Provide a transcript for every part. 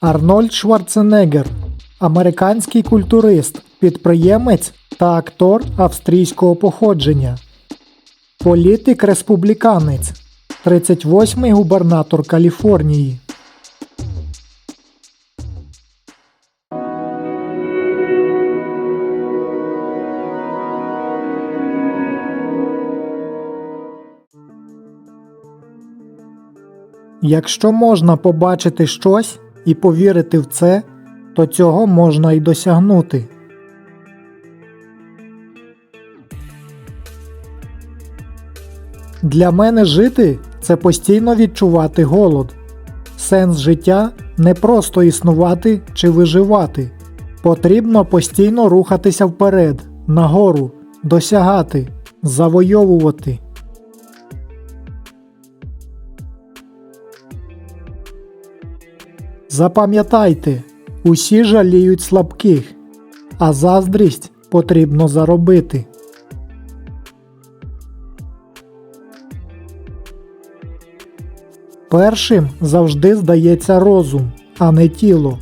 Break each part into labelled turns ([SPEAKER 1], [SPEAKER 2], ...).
[SPEAKER 1] Арнольд Шварценеггер американський культурист, підприємець та актор австрійського походження. Політик республіканець, 38-й губернатор Каліфорнії. Якщо можна побачити щось і повірити в це, то цього можна й досягнути. Для мене жити це постійно відчувати голод. Сенс життя не просто існувати чи виживати. Потрібно постійно рухатися вперед, нагору, досягати, завойовувати. Запам'ятайте, усі жаліють слабких, а заздрість потрібно заробити. Першим завжди здається розум, а не тіло.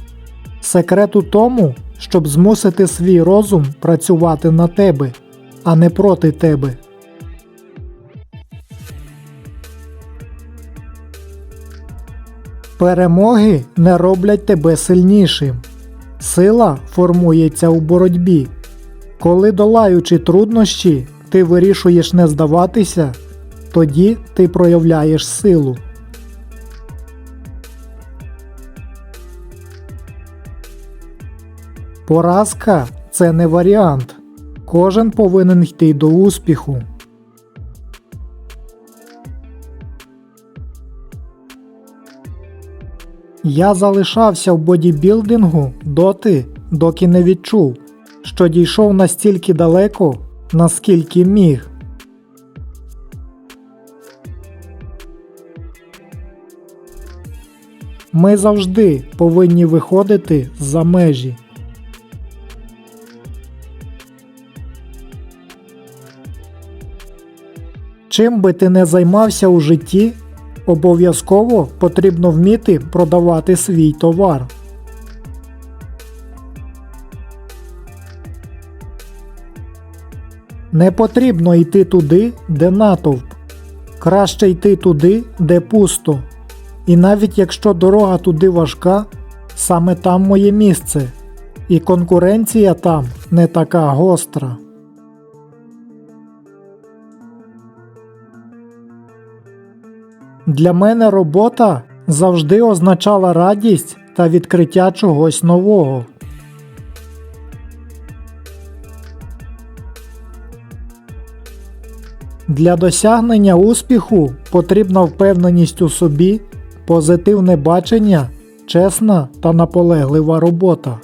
[SPEAKER 1] Секрет у тому, щоб змусити свій розум працювати на тебе, а не проти тебе. Перемоги не роблять тебе сильнішим. Сила формується у боротьбі. Коли долаючи труднощі, ти вирішуєш не здаватися, тоді ти проявляєш силу. Поразка це не варіант. Кожен повинен йти до успіху. Я залишався в бодібілдингу доти, доки не відчув, що дійшов настільки далеко, наскільки міг. Ми завжди повинні виходити за межі. Чим би ти не займався у житті, обов'язково потрібно вміти продавати свій товар. Не потрібно йти туди, де натовп. Краще йти туди, де пусто. І навіть якщо дорога туди важка, саме там моє місце, і конкуренція там не така гостра. Для мене робота завжди означала радість та відкриття чогось нового. Для досягнення успіху потрібна впевненість у собі, позитивне бачення, чесна та наполеглива робота.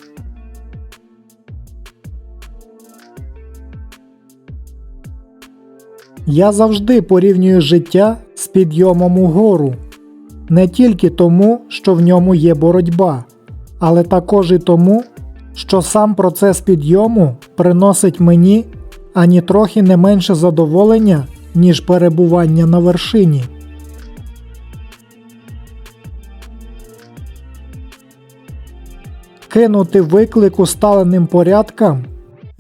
[SPEAKER 1] Я завжди порівнюю життя підйомом угору. Не тільки тому, що в ньому є боротьба, але також і тому, що сам процес підйому приносить мені ані трохи не менше задоволення, ніж перебування на вершині. Кинути виклик усталеним порядкам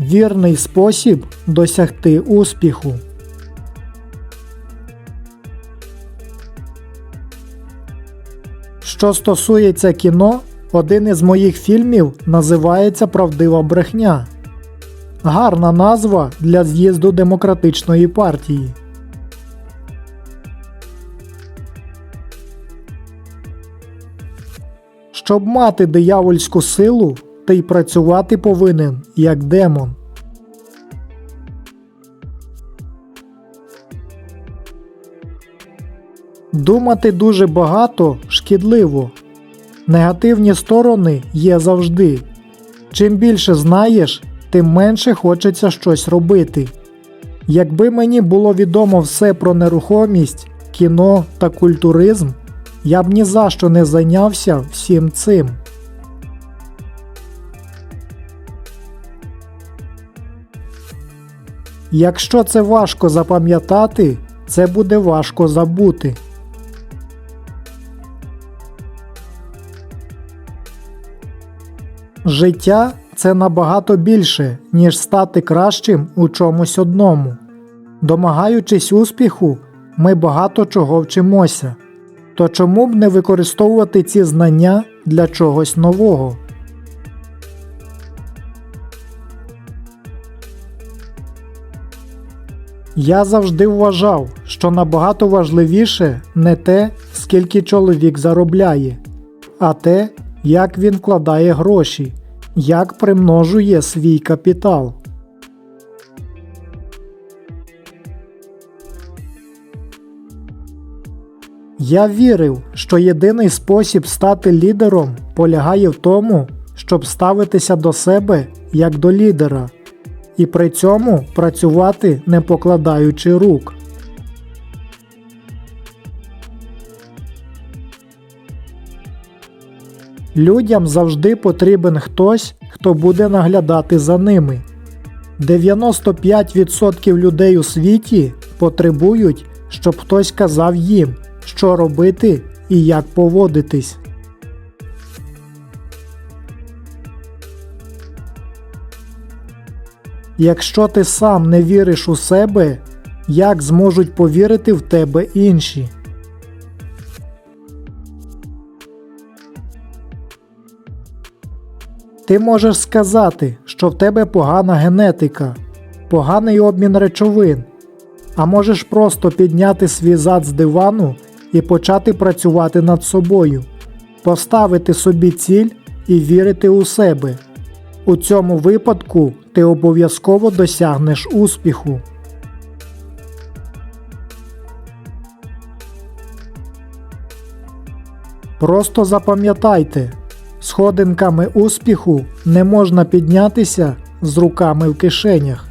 [SPEAKER 1] вірний спосіб досягти успіху. Що стосується кіно, один із моїх фільмів називається Правдива брехня. Гарна назва для з'їзду демократичної партії. Щоб мати диявольську силу, ти й працювати повинен як демон. Думати дуже багато шкідливо. Негативні сторони є завжди. Чим більше знаєш, тим менше хочеться щось робити. Якби мені було відомо все про нерухомість, кіно та культуризм, я б ні за що не зайнявся всім цим. Якщо це важко запам'ятати, це буде важко забути. Життя це набагато більше, ніж стати кращим у чомусь одному. Домагаючись успіху, ми багато чого вчимося. То чому б не використовувати ці знання для чогось нового? Я завжди вважав, що набагато важливіше не те, скільки чоловік заробляє, а те, як він вкладає гроші, як примножує свій капітал. Я вірив, що єдиний спосіб стати лідером полягає в тому, щоб ставитися до себе як до лідера, і при цьому працювати не покладаючи рук. Людям завжди потрібен хтось, хто буде наглядати за ними. 95% людей у світі потребують, щоб хтось казав їм, що робити і як поводитись. Якщо ти сам не віриш у себе, як зможуть повірити в тебе інші? Ти можеш сказати, що в тебе погана генетика, поганий обмін речовин, а можеш просто підняти свій зад з дивану і почати працювати над собою, поставити собі ціль і вірити у себе. У цьому випадку ти обов'язково досягнеш успіху. Просто запам'ятайте, сходинками успіху не можна піднятися з руками в кишенях.